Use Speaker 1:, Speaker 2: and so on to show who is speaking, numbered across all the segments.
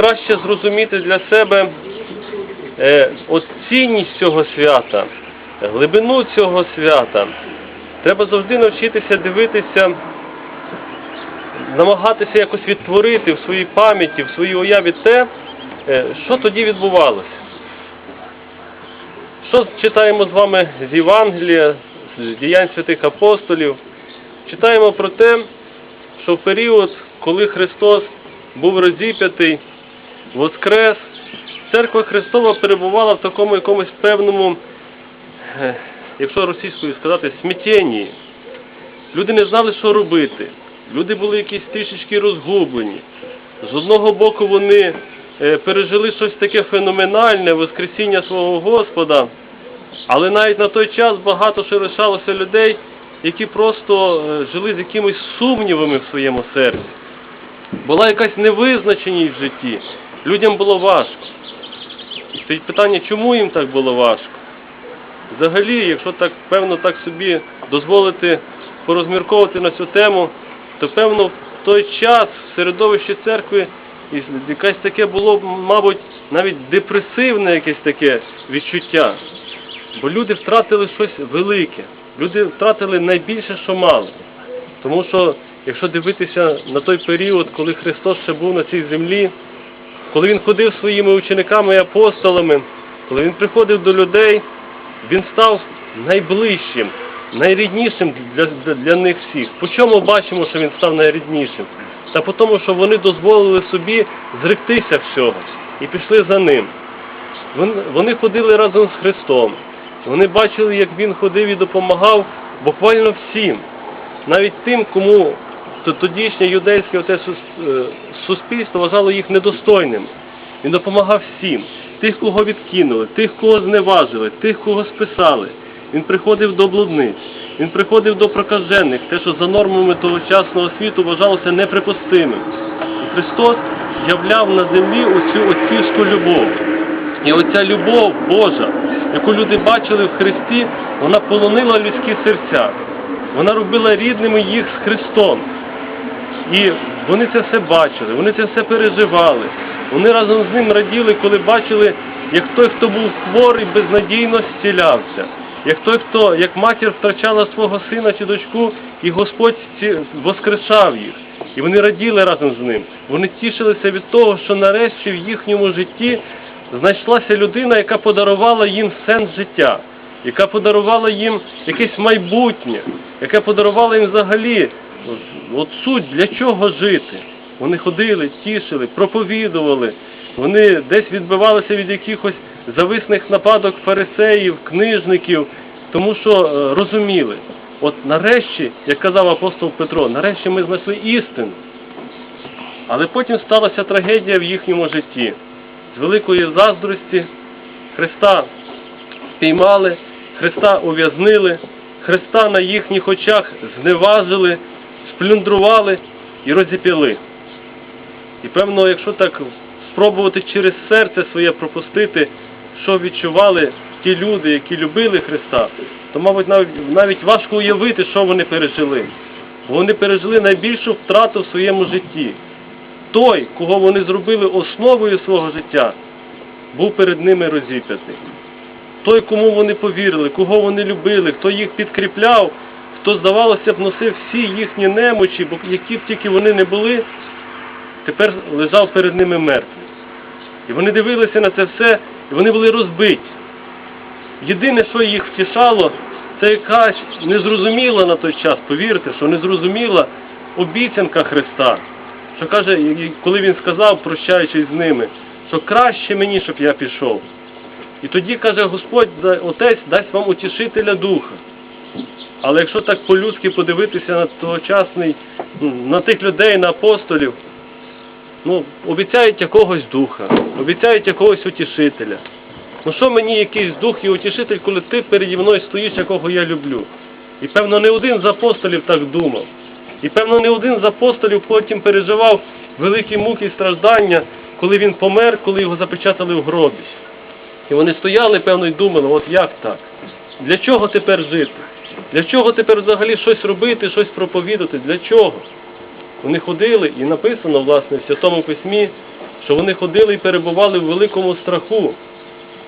Speaker 1: краще зрозуміти для себе е, от цінність цього свята, глибину цього свята, треба завжди навчитися дивитися, намагатися якось відтворити в своїй пам'яті, в своїй уяві те, е, що тоді відбувалося. Що читаємо з вами з Євангелія, з діянь святих апостолів? Читаємо про те, що в період, коли Христос був розіп'ятий, воскрес, церква Христова перебувала в такому якомусь певному, е, якщо російською сказати, смітєнні. Люди не знали, що робити. Люди були якісь трішечки розгублені. З одного боку вони е, пережили щось таке феноменальне, Воскресіння свого Господа, але навіть на той час багато ще лишалося людей, які просто е, жили з якимись сумнівами в своєму серці. Була якась невизначеність в житті. Людям було важко. Стоїть питання, чому їм так було важко? Взагалі, якщо так певно так собі дозволити порозмірковувати на цю тему, то певно в той час в середовищі церкви якесь таке було, мабуть, навіть депресивне якесь таке відчуття. Бо люди втратили щось велике. Люди втратили найбільше, що мали. Тому що, якщо дивитися на той період, коли Христос ще був на цій землі, коли Він ходив своїми учениками і апостолами, коли Він приходив до людей, Він став найближчим, найріднішим для, для, них всіх. По чому бачимо, що Він став найріднішим? Та по тому, що вони дозволили собі зректися всього і пішли за ним. Вон- Вони ходили разом з Христом. Вони бачили, як Він ходив і допомагав буквально всім. Навіть тим, кому то- тодішнє юдейське оте е, суспільство вважало їх недостойним. Він допомагав всім. Тих, кого відкинули, тих, кого зневажили, тих, кого списали. Він приходив до блудниць, він приходив до прокажених, те, що за нормами тогочасного світу вважалося неприпустимим. І Христос являв на землі оцю отцівську любов. І оця любов Божа, яку люди бачили в Христі, вона полонила людські серця. Вона робила рідними їх з Христом. І вони це все бачили, вони це все переживали. Вони разом з ним раділи, коли бачили, як той, хто був хворий, безнадійно зцілявся. Як той, хто, як матір втрачала свого сина чи дочку, і Господь ці- воскрешав їх. І вони раділи разом з ним. Вони тішилися від того, що нарешті в їхньому житті знайшлася людина, яка подарувала їм сенс життя, яка подарувала їм якесь майбутнє, яка подарувала їм взагалі от суть для чого жити. Вони ходили, тішили, проповідували, вони десь відбивалися від якихось зависних нападок фарисеїв, книжників, тому що е, розуміли, от нарешті, як казав апостол Петро, нарешті ми знайшли істину. Але потім сталася трагедія в їхньому житті. З великої заздрості Христа спіймали, Христа ув'язнили, Христа на їхніх очах зневажили, сплюндрували і розіп'яли. І певно, якщо так спробувати через серце своє пропустити, що відчували ті люди, які любили Христа, то, мабуть, навіть важко уявити, що вони пережили. Бо вони пережили найбільшу втрату в своєму житті. Той, кого вони зробили основою свого життя, був перед ними розіп'ятий. Той, кому вони повірили, кого вони любили, хто їх підкріпляв, хто, здавалося б, носив всі їхні немочі, бо які б тільки вони не були, тепер лежав перед ними мертвий. І вони дивилися на це все, і вони були розбиті. Єдине, що їх втішало, це якась незрозуміла на той час, повірте, що незрозуміла обіцянка Христа. Що каже, коли він сказав, прощаючись з ними, що краще мені, щоб я пішов. І тоді каже Господь, Отець дасть вам утішителя духа. Але якщо так по-людськи подивитися на тогочасний, на тих людей, на апостолів, ну, обіцяють якогось духа, обіцяють якогось утішителя. Ну що мені якийсь дух і утішитель, коли ти переді мною стоїш, якого я люблю? І певно не один з апостолів так думав. І певно не один з апостолів потім переживав великі муки і страждання, коли він помер, коли його запечатали в гробі. І вони стояли, певно, і думали, от як так? Для чого тепер жити? Для чого тепер взагалі щось робити, щось проповідати? Для чого? Вони ходили і написано, власне, в Святому Письмі, що вони ходили і перебували в великому страху,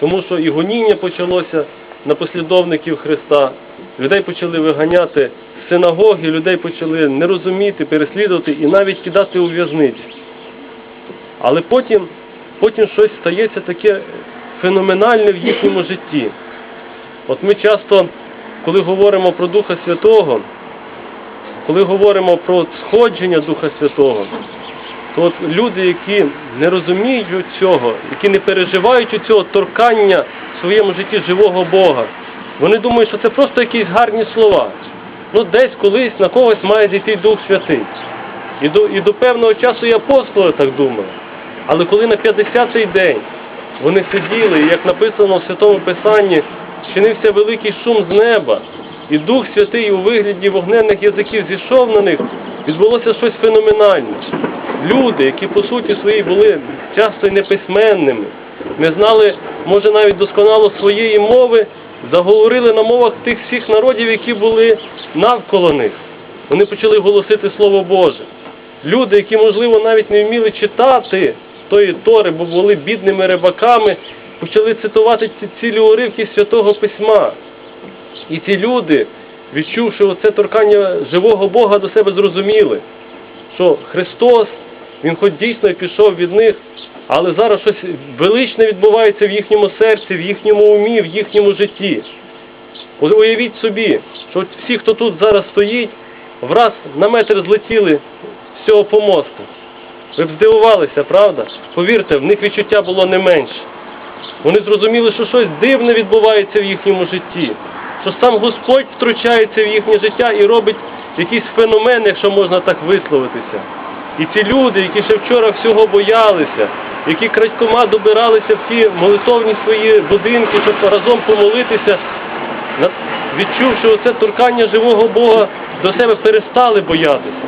Speaker 1: тому що і гоніння почалося на послідовників Христа. Людей почали виганяти з синагоги, людей почали не розуміти, переслідувати і навіть кидати у в'язниці. Але потім, потім щось стається таке феноменальне в їхньому житті. От ми часто, коли говоримо про Духа Святого, коли говоримо про сходження Духа Святого, то от люди, які не розуміють цього, які не переживають цього торкання в своєму житті живого Бога, вони думають, що це просто якісь гарні слова. Ну, десь колись на когось має зійти Дух Святий. І до, і до певного часу і апостоли так думали. Але коли на 50-й день вони сиділи, як написано в Святому Писанні, чинився великий шум з неба, і Дух Святий у вигляді вогненних язиків зійшов на них, відбулося щось феноменальне. Люди, які по суті своїй були часто й неписьменними, не знали, може навіть досконало своєї мови, заговорили на мовах тих всіх народів, які були навколо них. Вони почали голосити Слово Боже. Люди, які, можливо, навіть не вміли читати тої Тори, бо були бідними рибаками, почали цитувати ці цілі уривки Святого Письма. І ці люди, відчувши оце торкання живого Бога до себе, зрозуміли, що Христос, Він хоч дійсно і пішов від них, але зараз щось величне відбувається в їхньому серці, в їхньому умі, в їхньому житті. Уявіть собі, що всі, хто тут зараз стоїть, враз на метр злетіли з цього помосту. Ви б здивувалися, правда? Повірте, в них відчуття було не менше. Вони зрозуміли, що щось дивне відбувається в їхньому житті, що сам Господь втручається в їхнє життя і робить якийсь феномен, якщо можна так висловитися. І ці люди, які ще вчора всього боялися, які крадькома добиралися в ті молитовні свої будинки, щоб разом помолитися, відчувши оце торкання живого Бога, до себе перестали боятися.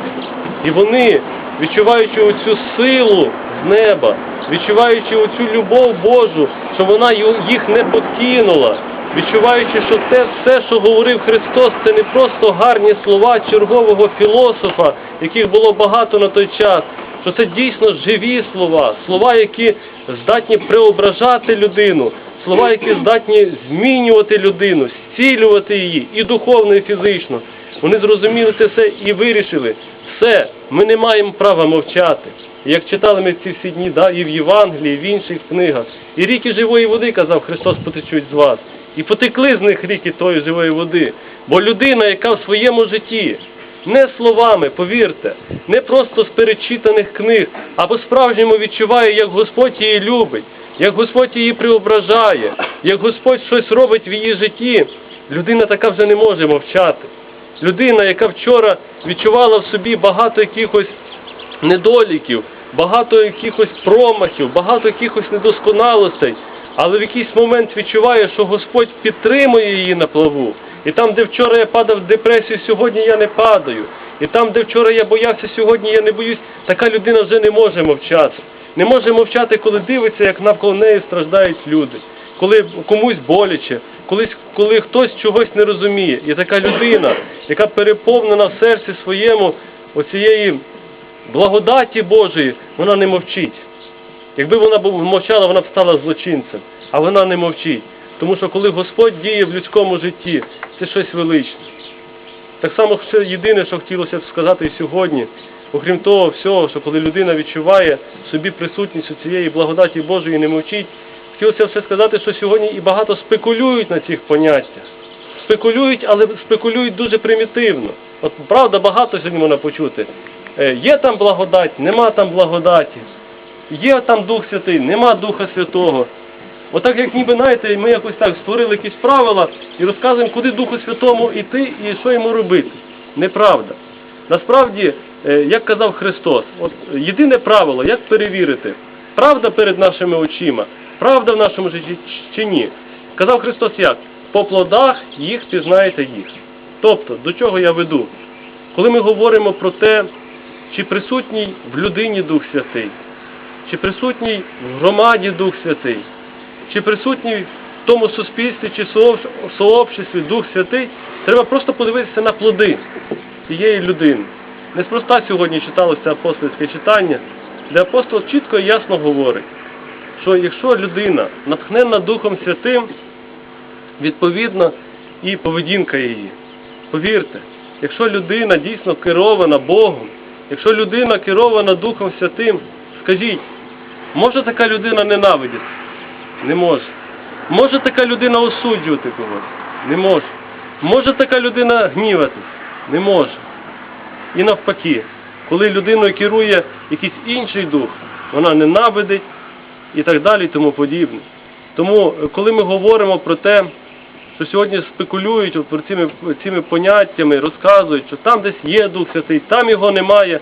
Speaker 1: І вони, відчуваючи оцю силу з неба, відчуваючи оцю любов Божу, що вона їх не покинула, відчуваючи, що те все, що говорив Христос, це не просто гарні слова чергового філософа, яких було багато на той час, що це дійсно живі слова, слова, які здатні преображати людину, слова, які здатні змінювати людину, зцілювати її і духовно, і фізично. Вони зрозуміли це все і вирішили. Все, ми не маємо права мовчати. Як читали ми ці всі дні, да, і в Євангелії, і в інших книгах. І ріки живої води, казав Христос, потечуть з вас. І потекли з них ріки тої живої води. Бо людина, яка в своєму житті, не словами, повірте, не просто з перечитаних книг, а по-справжньому відчуває, як Господь її любить, як Господь її преображає, як Господь щось робить в її житті, людина така вже не може мовчати. Людина, яка вчора відчувала в собі багато якихось недоліків, багато якихось промахів, багато якихось недосконалостей, але в якийсь момент відчуває, що Господь підтримує її на плаву. І там, де вчора я падав в депресію, сьогодні я не падаю. І там, де вчора я боявся, сьогодні я не боюсь, така людина вже не може мовчати. Не може мовчати, коли дивиться, як навколо неї страждають люди, коли комусь боляче, колись, коли хтось чогось не розуміє. І така людина, яка переповнена в серці своєму оцієї благодаті Божої, вона не мовчить. Якби вона мовчала, вона б стала злочинцем, а вона не мовчить. Тому що коли Господь діє в людському житті, це щось величне. Так само ще єдине, що хотілося б сказати сьогодні, окрім того всього, що коли людина відчуває собі присутність у цієї благодаті Божої і не мовчить, хотілося все сказати, що сьогодні і багато спекулюють на цих поняттях. Спекулюють, але спекулюють дуже примітивно. От правда, багато сьогодні можна почути. Е, Є там благодать, нема там благодаті. Є там Дух Святий, нема Духа Святого. Отак, як ніби, знаєте, ми якось так створили якісь правила і розказуємо, куди Духу Святому йти і що йому робити. Неправда. Насправді, е, як казав Христос, от єдине правило, як перевірити, правда перед нашими очима, правда в нашому житті чи ні. Казав Христос як? По плодах їх пізнаєте їх. Тобто, до чого я веду? Коли ми говоримо про те, чи присутній в людині Дух Святий, чи присутній в громаді Дух Святий, чи присутній в тому суспільстві чи сообщ- сообществі Дух Святий, треба просто подивитися на плоди цієї людини. Неспроста сьогодні читалося апостольське читання, де апостол чітко і ясно говорить, що якщо людина натхненна Духом Святим, відповідно і поведінка її. Повірте, якщо людина дійсно керована Богом, якщо людина керована Духом Святим, скажіть, може така людина ненавидіти? Не може. Може така людина осуджувати когось? Не може. Може така людина гніватись? Не може. І навпаки, коли людиною керує якийсь інший дух, вона ненавидить і так далі, і тому подібне. Тому, коли ми говоримо про те, що сьогодні спекулюють от про цими, цими поняттями, розказують, що там десь є Дух Святий, там його немає,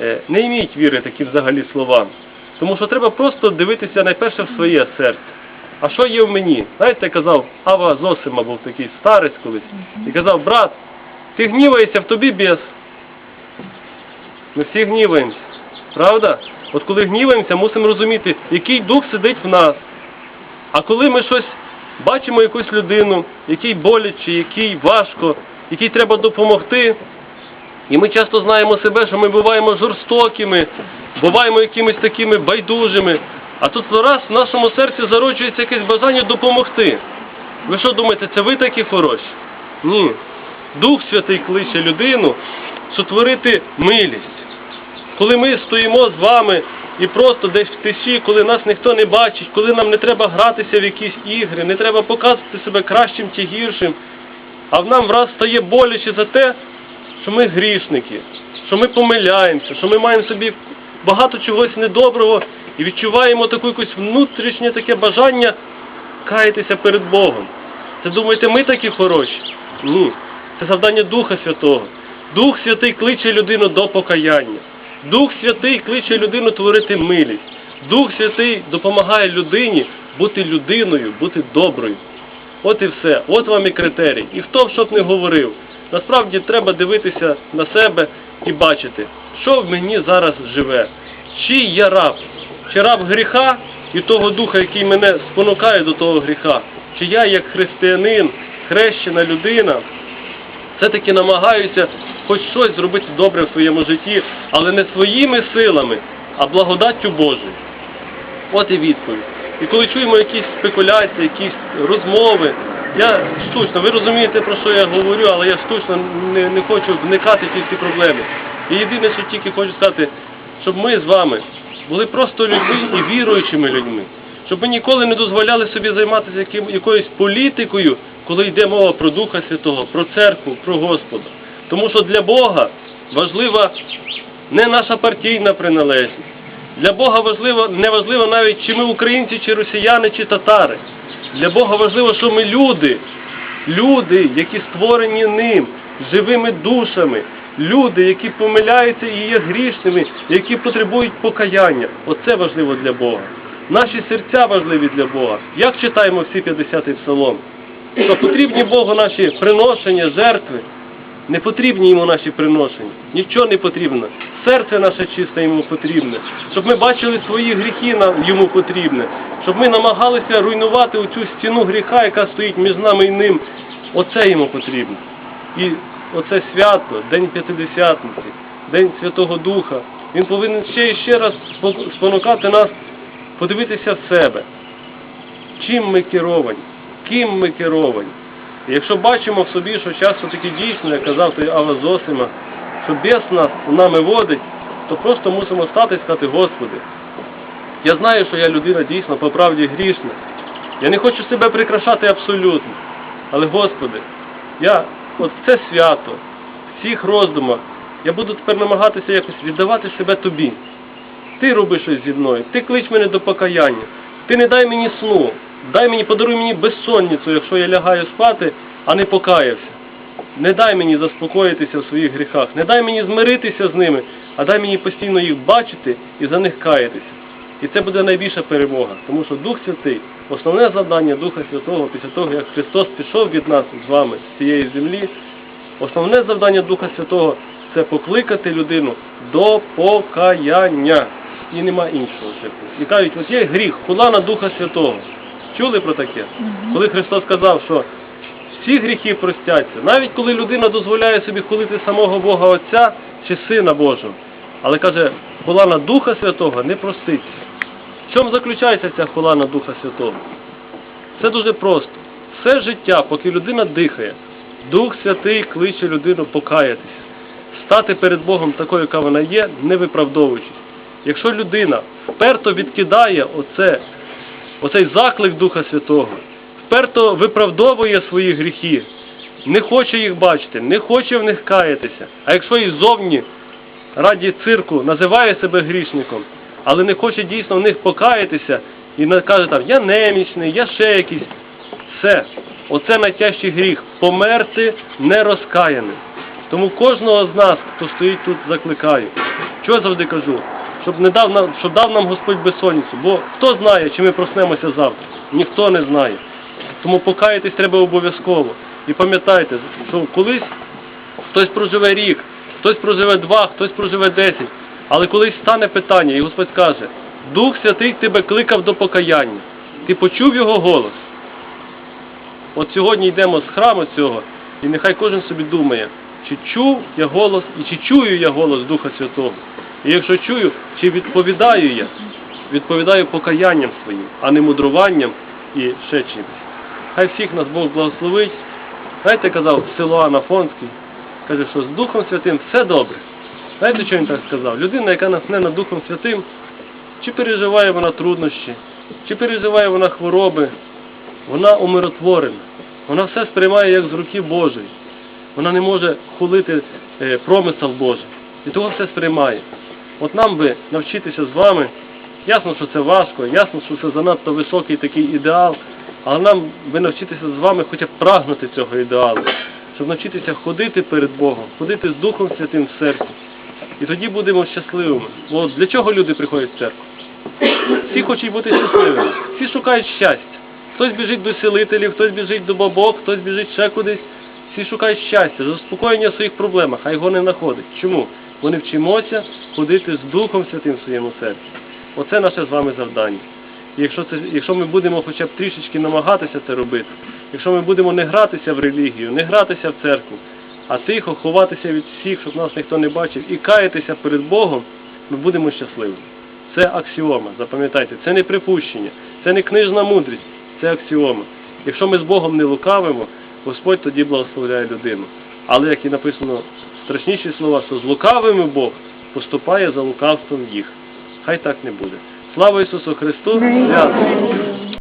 Speaker 1: е, не йміть віри таким взагалі словам. Тому що треба просто дивитися найперше в своє серце. А що є в мені? Знаєте, казав, Ава Зосима був такий старець колись, і казав, брат, ти гніваєшся, в тобі біс. Ми всі гніваємося. Правда? От коли гніваємося, мусимо розуміти, який дух сидить в нас. А коли ми щось бачимо якусь людину, який боляче, який важко, який треба допомогти, і ми часто знаємо себе, що ми буваємо жорстокими, буваємо якимись такими байдужими. А тут раз в нашому серці зароджується якесь бажання допомогти. Ви що думаєте, це ви такі хороші? Ні. Дух Святий кличе людину сотворити милість. Коли ми стоїмо з вами і просто десь в тиші, коли нас ніхто не бачить, коли нам не треба гратися в якісь ігри, не треба показувати себе кращим чи гіршим, а в нам враз стає боляче за те, що ми грішники, що ми помиляємося, що ми маємо собі багато чогось недоброго і відчуваємо таке якесь внутрішнє таке бажання каятися перед Богом. Це думаєте, ми такі хороші? Ні. Це завдання Духа Святого. Дух Святий кличе людину до покаяння. Дух Святий кличе людину творити милість. Дух Святий допомагає людині бути людиною, бути доброю. От і все. От вам і критерій. І хто б що б не говорив. Насправді треба дивитися на себе і бачити, що в мені зараз живе. Чий я раб? Чи раб гріха і того духа, який мене спонукає до того гріха? Чи я, як християнин, хрещена людина, все-таки намагаюся хоч щось зробити добре в своєму житті, але не своїми силами, а благодаттю Божою. От і відповідь. І коли чуємо якісь спекуляції, якісь розмови, я штучно, ви розумієте, про що я говорю, але я штучно не, не хочу вникати в ці всі проблеми. І єдине, що тільки хочу сказати, щоб ми з вами були просто людьми і віруючими людьми. Щоб ми ніколи не дозволяли собі займатися яким, якоюсь політикою, коли йде мова про Духа Святого, про церкву, про Господа. Тому що для Бога важлива не наша партійна приналежність. Для Бога важливо, не важливо навіть, чи ми українці, чи росіяни, чи татари. Для Бога важливо, що ми люди, люди, які створені ним, живими душами, люди, які помиляються і є грішними, які потребують покаяння. Оце важливо для Бога. Наші серця важливі для Бога. Як читаємо всі 50-й псалом? Що потрібні Богу наші приношення, жертви, не потрібні йому наші приношення. Нічого не потрібно. Серце наше чисте йому потрібне. Щоб ми бачили свої гріхи нам йому потрібне. Щоб ми намагалися руйнувати оцю стіну гріха, яка стоїть між нами і ним. Оце йому потрібно. І оце свято, День П'ятидесятниці, День Святого Духа. Він повинен ще і ще раз спонукати нас подивитися в себе. Чим ми керовані? Ким ми керовані? Якщо бачимо в собі, що часто таки дійсно, як казав той Ава Зосима, що біс нас нами водить, то просто мусимо стати і сказати, Господи, я знаю, що я людина дійсно по правді грішна. Я не хочу себе прикрашати абсолютно. Але, Господи, я от це свято, в цих роздумах, я буду тепер намагатися якось віддавати себе Тобі. Ти роби щось зі мною, ти клич мене до покаяння, ти не дай мені сну, дай мені, подаруй мені безсонницю, якщо я лягаю спати, а не покаявся. Не дай мені заспокоїтися в своїх гріхах, не дай мені змиритися з ними, а дай мені постійно їх бачити і за них каятися. І це буде найбільша перемога, тому що Дух Святий, основне завдання Духа Святого після того, як Христос пішов від нас з вами з цієї землі, основне завдання Духа Святого це покликати людину до покаяння. І нема іншого шляху. І кажуть, от є гріх, хула на Духа Святого. Чули про таке? Коли Христос сказав, що всі гріхи простяться, навіть коли людина дозволяє собі хулити самого Бога Отця чи Сина Божого, Але каже, хула на Духа Святого не проститься. В чому заключається ця хула на Духа Святого? Це дуже просто. Все життя, поки людина дихає, Дух Святий кличе людину покаятися, стати перед Богом такою, яка вона є, не виправдовуючись. Якщо людина вперто відкидає оце, оцей заклик Духа Святого, вперто виправдовує свої гріхи, не хоче їх бачити, не хоче в них каятися, а якщо і зовні раді цирку називає себе грішником, але не хоче дійсно в них покаятися і каже там, я немічний, я ще якийсь. Все. Оце найтяжчий гріх. Померти нерозкаяним. Тому кожного з нас, хто стоїть тут, закликаю. Чого я завжди кажу? Щоб не дав нам, щоб дав нам Господь безсонницю. Бо хто знає, чи ми проснемося завтра? Ніхто не знає. Тому покаятись треба обов'язково. І пам'ятайте, що колись хтось проживе рік, хтось проживе два, хтось проживе десять. Але колись стане питання, і Господь каже, Дух Святий тебе кликав до покаяння. Ти почув його голос. От сьогодні йдемо з храму цього, і нехай кожен собі думає, чи чув я голос і чи чую я голос Духа Святого. І якщо чую, чи відповідаю я, відповідаю покаянням своїм, а не мудруванням і ще чимось. Хай всіх нас Бог благословить. Знаєте, казав Силуан Афонський, каже, що з Духом Святим все добре. Знаєте, що він так сказав? Людина, яка натхнена Духом Святим, чи переживає вона труднощі, чи переживає вона хвороби, вона умиротворена. Вона все сприймає як з руки Божої. Вона не може хулити е, промисел Божий. І того все сприймає. От нам би навчитися з вами, ясно, що це важко, ясно, що це занадто високий такий ідеал, але нам би навчитися з вами хоча б прагнути цього ідеалу, щоб навчитися ходити перед Богом, ходити з Духом Святим в серці. І тоді будемо щасливими. Бо для чого люди приходять в церкву? Всі хочуть бути щасливими, всі шукають щастя. Хтось біжить до селителів, хтось біжить до бабок, хтось біжить ще кудись. Всі шукають щастя, заспокоєння в своїх проблемах, а його не знаходить. Чому? Вони вчимося ходити з Духом Святим в своєму серці. Оце наше з вами завдання. І якщо, це, якщо ми будемо хоча б трішечки намагатися це робити, якщо ми будемо не гратися в релігію, не гратися в церкву, а тихо ховатися від всіх, щоб нас ніхто не бачив, і каятися перед Богом, ми будемо щасливими. Це аксіома, запам'ятайте, це не припущення, це не книжна мудрість, це аксіома. Якщо ми з Богом не лукавимо, Господь тоді благословляє людину. Але як і написано страшніші слова, що з лукавими Бог поступає за лукавством їх. Хай так не буде. Слава Ісусу Христу!